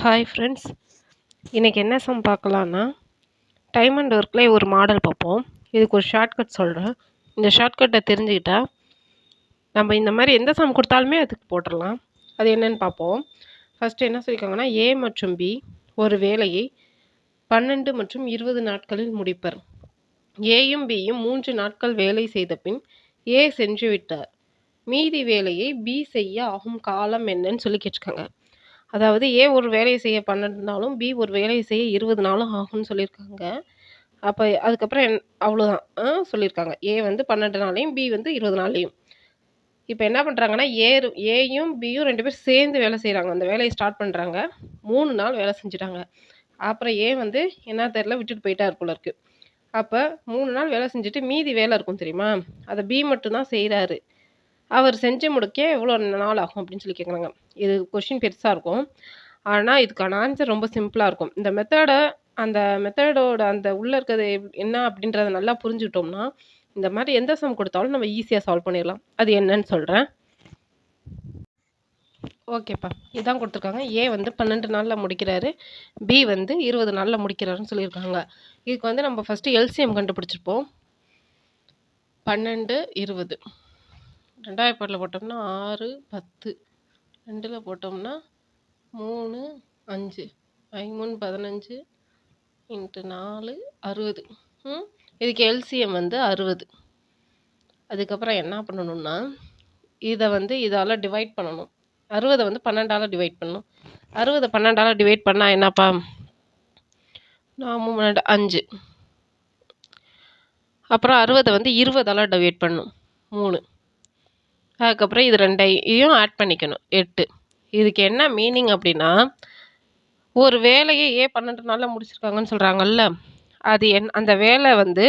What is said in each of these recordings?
Hi friends இன்றைக்கி என்ன some பார்க்கலான்னா time and ஒர்க்கில் ஒரு மாடல் பார்ப்போம். இதுக்கு ஒரு ஷார்ட்கட் சொல்கிறேன் இந்த ஷார்ட்கட்டை தெரிஞ்சுக்கிட்டால் நம்ம இந்த மாதிரி எந்த சம் கொடுத்தாலுமே அதுக்கு போட்டுடலாம். அது என்னென்னு பார்ப்போம். ஃபஸ்ட்டு என்ன சொல்லியிருக்காங்கன்னா ஏ மற்றும் பி ஒரு வேலையை பன்னெண்டு மற்றும் இருபது நாட்களில் முடிப்பர். ஏயும் பியும் மூன்று நாட்கள் வேலை செய்த பின் ஏ சென்று விட்டார் மீதி வேலையை பி செய்ய ஆகும் காலம் என்னன்னு சொல்லி கேட்டிருக்காங்க. அதாவது ஏ ஒரு வேலையை செய்ய பன்னெண்டு நாளும் பி ஒரு வேலையை செய்ய இருபது நாளும் ஆகும்னு சொல்லியிருக்காங்க. அப்போ அதுக்கப்புறம் என் அவ்வளோதான் ஆ, சொல்லியிருக்காங்க. ஏ வந்து பன்னெண்டு நாளையும் பி வந்து இருபது நாளையும். இப்போ என்ன பண்ணுறாங்கன்னா ஏ ஏயும் பியும் ரெண்டு பேரும் சேர்ந்து வேலை செய்கிறாங்க அந்த வேலையை ஸ்டார்ட் பண்ணுறாங்க மூணு நாள் வேலை செஞ்சுட்டாங்க. அப்புறம் ஏ வந்து என்ன தெரில விட்டுட்டு போயிட்டார் போல இருக்குது அப்போ மூணு நாள் வேலை செஞ்சுட்டு மீதி வேலை இருக்கும் தெரியுமா? அதை பி மட்டும்தான் செய்கிறாரு அவர் செஞ்சு முடிக்க எவ்வளோ நாள் ஆகும் அப்படின்னு சொல்லி கேட்குறாங்க. இது கொஷின் பெருசாக இருக்கும். ஆனால் இதுக்கான ஆன்சர் ரொம்ப சிம்பிளாக இருக்கும். இந்த மெத்தடை அந்த மெத்தடோட அந்த உள்ளே இருக்கிறது என்ன அப்படின்றத நல்லா புரிஞ்சுக்கிட்டோம்னா இந்த மாதிரி எந்த சம் கொடுத்தாலும் நம்ம ஈஸியாக சால்வ் பண்ணிடலாம். அது என்னன்னு சொல்கிறேன் ஓகேப்பா. இதான் கொடுத்துருக்காங்க. ஏ வந்து பன்னெண்டு நாளில் முடிக்கிறாரு. பி வந்து இருபது நாளில் முடிக்கிறாருன்னு சொல்லியிருக்காங்க. இதுக்கு வந்து நம்ம ஃபஸ்ட்டு எல்சிஎம் கண்டுபிடிச்சிருப்போம். பன்னெண்டு இருபது. ரெண்டாயிரம் பாட்டில் போட்டோம்னா ஆறு பத்து. ரெண்டில் போட்டோம்னா மூணு அஞ்சு. ஐமூணு பதினஞ்சு இன்ட்டு நாலு அறுபது. ம்? இதுக்கு எல்சிஎம் வந்து அறுபது. அதுக்கப்புறம் என்ன பண்ணணும்னா இதை வந்து இதால் டிவைட் பண்ணணும். அறுபதை வந்து பன்னெண்டால் டிவைட் பண்ணணும். அறுபதை பன்னெண்டால் டிவைட் பண்ணால் என்னப்பா? நான் மூணு அஞ்சு. அப்புறம் அறுபதை வந்து இருபதால் டிவைட் பண்ணணும். மூணு. அதுக்கப்புறம் இது ரெண்டையும் ஆட் பண்ணிக்கணும். எட்டு. இதுக்கு என்ன மீனிங் அப்படின்னா ஒரு வேலையை ஏ பன்னெண்டு நாளில் முடிச்சிருக்காங்கன்னு சொல்கிறாங்கல்ல அது என் அந்த வேலை வந்து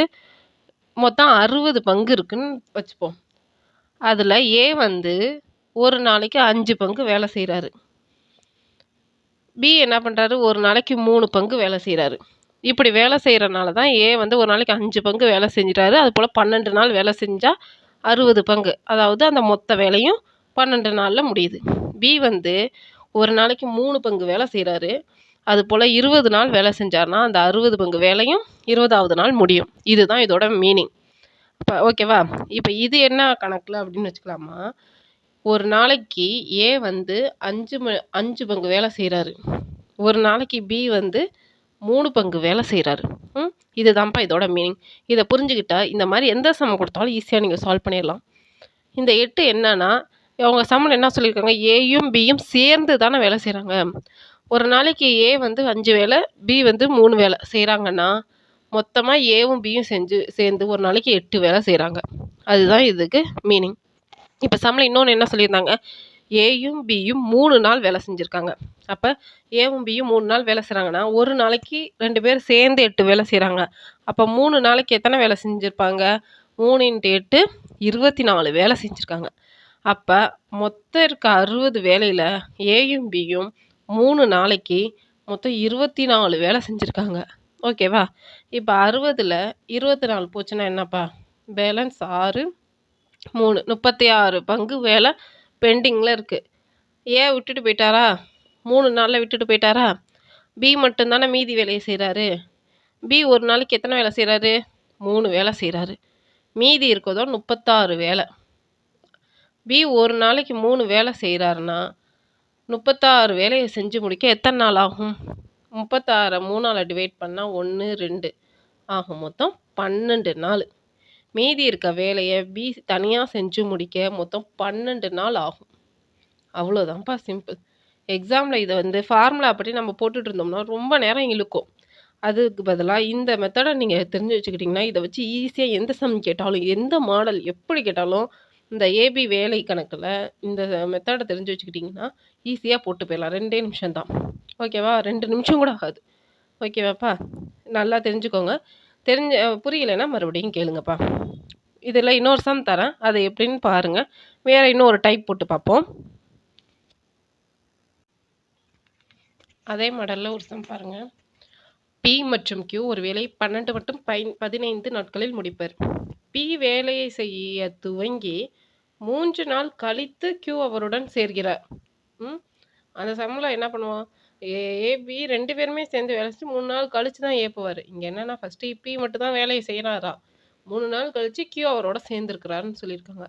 மொத்தம் அறுபது பங்கு இருக்குன்னு வச்சுப்போம். அதில் ஏ வந்து ஒரு நாளைக்கு அஞ்சு பங்கு வேலை செய்கிறாரு பி என்ன பண்ணுறாரு ஒரு நாளைக்கு மூணு பங்கு வேலை செய்கிறாரு இப்படி வேலை செய்கிறனால தான் ஏ வந்து ஒரு நாளைக்கு அஞ்சு பங்கு வேலை செஞ்சிட்டாரு. அது போல் பன்னெண்டு நாள் வேலை செஞ்சால் அறுபது பங்கு. அதாவது அந்த மொத்த வேலையும் பன்னெண்டு நாளில் முடியுது. பி வந்து ஒரு நாளைக்கு மூணு பங்கு வேலை செய்கிறாரு அது போல் இருபது நாள் வேலை செஞ்சார்னா அந்த அறுபது பங்கு வேலையும் இருபதாவது நாள் முடியும். இதுதான் இதோட மீனிங் இப்போ ஓகேவா இப்போ இது என்ன கணக்கில் அப்படின்னு வச்சுக்கலாமா? ஒரு நாளைக்கு ஏ வந்து அஞ்சு ம அஞ்சு பங்கு வேலை செய்கிறாரு ஒரு நாளைக்கு பி வந்து மூணு பங்கு வேலை செய்கிறாரு ம் இதுதான்ப்பா இதோட மீனிங் இதை புரிஞ்சுக்கிட்டா இந்த மாதிரி எந்த சமம் கொடுத்தாலும் ஈஸியாக நீங்கள் சால்வ் பண்ணிடலாம். இந்த எட்டு என்னன்னா அவங்க சம்மில் என்ன சொல்லியிருக்காங்க? ஏயும் பியும் சேர்ந்து தானே வேலை செய்கிறாங்க ஒரு நாளைக்கு ஏ வந்து அஞ்சு வேலை பி வந்து மூணு வேலை செய்கிறாங்கன்னா மொத்தமாக ஏவும் பியும் செஞ்சு சேர்ந்து ஒரு நாளைக்கு எட்டு வேலை செய்கிறாங்க அதுதான் இதுக்கு மீனிங் இப்போ சமலை இன்னொன்று என்ன சொல்லியிருந்தாங்க? ஏயும் பியும் மூணு நாள் வேலை செஞ்சுருக்காங்க. அப்போ ஏவும் பியும் மூணு நாள் வேலை செய்கிறாங்கன்னா ஒரு நாளைக்கு ரெண்டு பேர் சேர்ந்து எட்டு வேலை செய்கிறாங்க அப்போ மூணு நாளைக்கு எத்தனை வேலை செஞ்சுருப்பாங்க? மூணு இன்ட்டு எட்டு இருபத்தி நாலு வேலை செஞ்சுருக்காங்க. அப்போ மொத்தம் இருக்க அறுபது வேலையில் ஏயும் பியும் மூணு நாளைக்கு மொத்தம் இருபத்தி நாலு வேலை செஞ்சுருக்காங்க. ஓகேவா இப்போ அறுபதில் இருபத்தி நாலு போச்சுன்னா என்னப்பா? பேலன்ஸ் ஆறு மூணு முப்பத்தி ஆறு பங்கு வேலை பெண்டிங்கில் இருக்குது ஏ விட்டுட்டு போயிட்டாரா? மூணு நாளில் விட்டுட்டு போயிட்டாரா? பி மட்டும்தானே மீதி வேலையை செய்கிறாரு பி ஒரு நாளைக்கு எத்தனை வேலை செய்கிறாரு மூணு வேலை செய்கிறாரு மீதி இருக்கிறதோ முப்பத்தாறு வேலை. பி ஒரு நாளைக்கு மூணு வேலை செய்கிறாருன்னா முப்பத்தாறு வேலையை செஞ்சு முடிக்க எத்தனை நாள் ஆகும்? முப்பத்தாறை மூணால் டிவைட் பண்ணால் ஒன்று ரெண்டு. ஆகும் மொத்தம் பன்னெண்டு நாள். மீதி இருக்க வேலையை பி தனியாக செஞ்சு முடிக்க மொத்தம் பன்னெண்டு நாள் ஆகும். அவ்வளோதான்ப்பா சிம்பிள் எக்ஸாமில் இதை வந்து ஃபார்முலா பற்றி நம்ம போட்டுட்டு இருந்தோம்னா ரொம்ப நேரம் இழுக்கும். அதுக்கு பதிலாக இந்த மெத்தடை நீங்கள் தெரிஞ்சு வச்சுக்கிட்டிங்கன்னா இதை வச்சு ஈஸியாக எந்த சம் கேட்டாலும் எந்த மாடல் எப்படி கேட்டாலும் இந்த ஏபி வேலை கணக்கில் இந்த மெத்தடை தெரிஞ்சு வச்சுக்கிட்டிங்கன்னா ஈஸியாக போட்டு போயிடலாம். ரெண்டே நிமிஷம் தான். ஓகேவா ரெண்டு நிமிஷம் கூட ஆகாது. ஓகேவாப்பா நல்லா தெரிஞ்சுக்கோங்க. தெரிஞ்ச புரியலைன்னா மறுபடியும் கேளுங்கப்பா. இதில் இன்னொரு சம் தரேன். அது எப்படின்னு பாருங்கள் வேறு இன்னொரு டைப் போட்டு பார்ப்போம். அதே மாடலில் ஒரு சம் பாருங்கள் பி மற்றும் கியூ ஒரு வேலை பன்னெண்டு மற்றும் பை பதினைந்து நாட்களில் முடிப்பர். பி வேலையை செய்ய துவங்கி மூன்று நாள் கழித்து கியூ அவருடன் சேர்கிறார். ம்? அந்த சம்மில் என்ன பண்ணுவான்? ஏ பி ரெண்டு பேருமே சேர்ந்து வேலை செஞ்சு மூணு நாள் கழித்து தான் ஏ போவார் இங்கே என்னென்னா ஃபஸ்ட்டு பி மட்டும் தான் வேலையை செய்கிறாரா மூணு நாள் கழித்து கியூ அவரோட சேர்ந்துருக்கிறாருன்னு சொல்லியிருக்காங்க.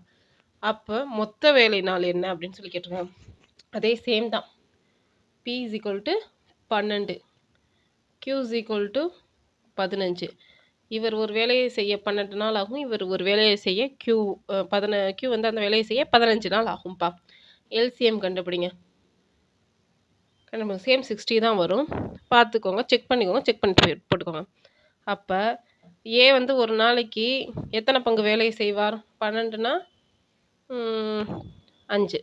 அப்போ மொத்த வேலை நாள் என்ன அப்படின்னு சொல்லி கேட்டிருக்காங்க. அதே சேம் தான். பி இஸ் ஈக்குவல் டு பன்னெண்டு. கியூ இஸ் ஈக்குவல் டு பதினஞ்சு. இவர் ஒரு வேலையை செய்ய பன்னெண்டு நாள் ஆகும். இவர் ஒரு வேலையை செய்ய கியூ பதின கியூ வந்து அந்த வேலையை செய்ய பதினஞ்சு நாள் ஆகும்ப்பா. எல்சிஎம் கண்டுபிடிங்க. கண்டுபிடிங்க. சேம் சிக்ஸ்டி தான் வரும். பார்த்துக்கோங்க. செக் பண்ணிக்கோங்க. செக் பண்ணிட்டு போய் போட்டுக்கோங்க. அப்போ ஏ வந்து ஒரு நாளைக்கு எத்தனை பங்கு வேலையை செய்வார்? பன்னெண்டுனா அஞ்சு.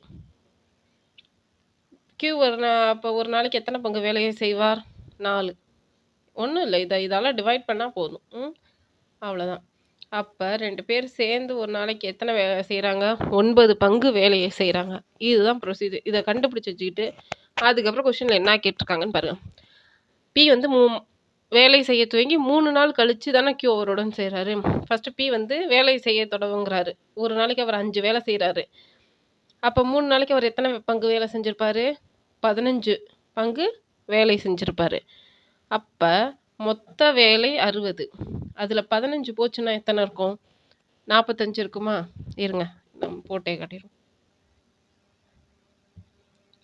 கியூ ஒரு நா அப்போ ஒரு நாளைக்கு எத்தனை பங்கு வேலையை செய்வார்? நாலு. ஒன்றும் இல்லை இதை இதால் டிவைட் பண்ணால் போதும். ம் அவ்வளோதான் அப்போ ரெண்டு பேர் சேர்ந்து ஒரு நாளைக்கு எத்தனை வேலை செய்கிறாங்க ஒன்பது பங்கு வேலையை செய்கிறாங்க இதுதான் ப்ரொசீஜர் இதை கண்டுபிடிச்சி வச்சுக்கிட்டு அதுக்கப்புறம் கொஷினில் என்ன கேட்டிருக்காங்கன்னு பாருங்கள் பி வந்து மூ வேலை செய்ய துவங்கி மூணு நாள் கழித்து தானே கியூ அவருடன் செய்கிறாரு ஃபஸ்ட்டு பி வந்து வேலை செய்ய தொடங்குறாரு. ஒரு நாளைக்கு அவர் அஞ்சு வேலை செய்கிறாரு அப்போ மூணு நாளைக்கு அவர் எத்தனை பங்கு வேலை செஞ்சுருப்பாரு? பதினஞ்சு பங்கு வேலை செஞ்சுருப்பாரு. அப்போ மொத்த வேலை அறுபது. அதில் பதினஞ்சு போச்சுன்னா எத்தனை இருக்கும்? நாற்பத்தஞ்சு இருக்குமா? இருங்க நம்ம போட்டே காட்டிடுவோம்.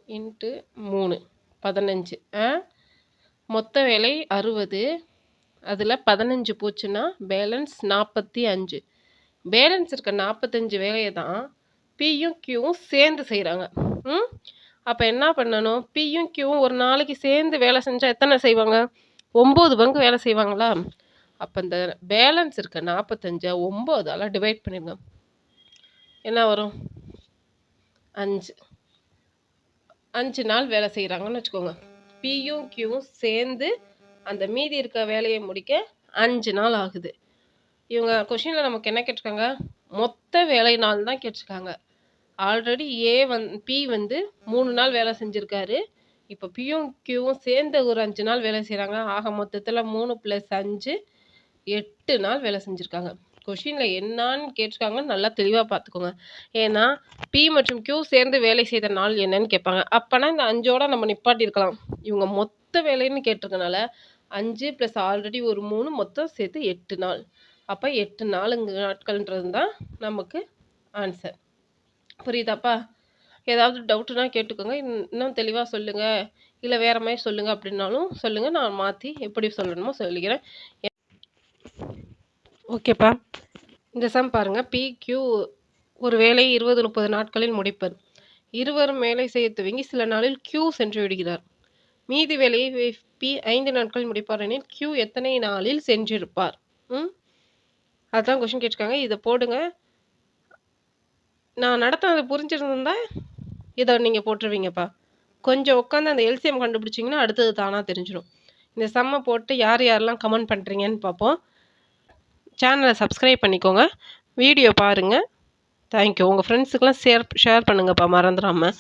இன்ட்டு மூணு. பதினஞ்சு ஆ? மொத்த வேலை அறுபது. அதில் பதினஞ்சு போச்சுன்னா பேலன்ஸ் நாற்பத்தி அஞ்சு. பேலன்ஸ் இருக்க நாற்பத்தஞ்சு வேலையை தான் பியும் கியூவும் சேர்ந்து செய்கிறாங்க ம்? அப்போ என்ன பண்ணணும்? பியும் கியூவும் ஒரு நாளைக்கு சேர்ந்து வேலை செஞ்சால் எத்தனை செய்வாங்க? ஒம்பது பங்கு வேலை செய்வாங்களா? அப்போ இந்த பேலன்ஸ் இருக்க நாற்பத்தஞ்சை ஒம்போதால் டிவைட் பண்ணிடுங்க என்ன வரும்? அஞ்சு. அஞ்சு நாள் வேலை செய்கிறாங்கன்னு வச்சுக்கோங்க. பியும் கியூவும் சேர்ந்து அந்த மீதி இருக்க வேலையை முடிக்க அஞ்சு நாள் ஆகுது. இவங்க கொஷினில் நமக்கு என்ன கேட்டிருக்காங்க? மொத்த வேலை நாள் தான் கேட்டிருக்காங்க. ஆல்ரெடி ஏ வந் பி வந்து மூணு நாள் வேலை செஞ்சுருக்காரு. இப்போ பியும் கியூவும் சேர்ந்து ஒரு அஞ்சு நாள் வேலை செய்கிறாங்க ஆக மொத்தத்தில் மூணு ப்ளஸ் அஞ்சு எட்டு நாள் வேலை செஞ்சுருக்காங்க. கொஷினில் என்னான்னு கேட்டிருக்காங்கன்னு நல்லா தெளிவாக பார்த்துக்கோங்க ஏன்னா பி மற்றும் கியூ சேர்ந்து வேலை செய்த நாள் என்னன்னு கேட்பாங்க. அப்போனா இந்த அஞ்சோட நம்ம நிப்பாட்டியிருக்கலாம். இவங்க மொத்த வேலைன்னு கேட்டிருக்கனால அஞ்சு ப்ளஸ் ஆல்ரெடி ஒரு மூணு மொத்தம் சேர்த்து எட்டு நாள். அப்போ எட்டு நாளுங்க நாட்கள்ன்றது தான் நமக்கு ஆன்சர் புரியுதாப்பா? ஏதாவது டவுட்டுனா கேட்டுக்கோங்க. இன்- இன்னும் தெளிவாக சொல்லுங்கள் இல்லை வேறு மாதிரி சொல்லுங்கள் அப்படின்னாலும் சொல்லுங்கள் நான் மாற்றி எப்படி சொல்லணுமோ சொல்லிக்கிறேன். ஓகேப்பா. இந்த சம் பாருங்கள் பிக்யூ ஒரு வேலை இருபது முப்பது நாட்களில் முடிப்பர் இருவரும் வேலை செய்ய துவங்கி சில நாளில் கியூ சென்று விடுகிறார். மீதி வேலையை பி ஐந்து நாட்களில் முடிப்பார் எனில் கியூ எத்தனை நாளில் சென்றிருப்பார்? ம்? அதுதான் கொஷின் கேட்டிருக்காங்க. இதை போடுங்க. நான் நடத்தினது புரிஞ்சிருந்தா இதை நீங்கள் போட்டுருவீங்கப்பா. கொஞ்சம் உட்காந்து அந்த எல்சிஎம் கண்டுபிடிச்சிங்கன்னா அடுத்தது தானாக தெரிஞ்சிடும் இந்த சம்மை போட்டு யார் யாரெல்லாம் கமெண்ட் பண்ணுறீங்கன்னு பார்ப்போம். சேனலை சப்ஸ்கிரைப் பண்ணிக்கோங்க. வீடியோ பாருங்கள் தேங்க்யூ உங்கள் ஃப்ரெண்ட்ஸுக்கெலாம் ஷேர் ஷேர் பண்ணுங்கப்பா. மறந்துடாமல்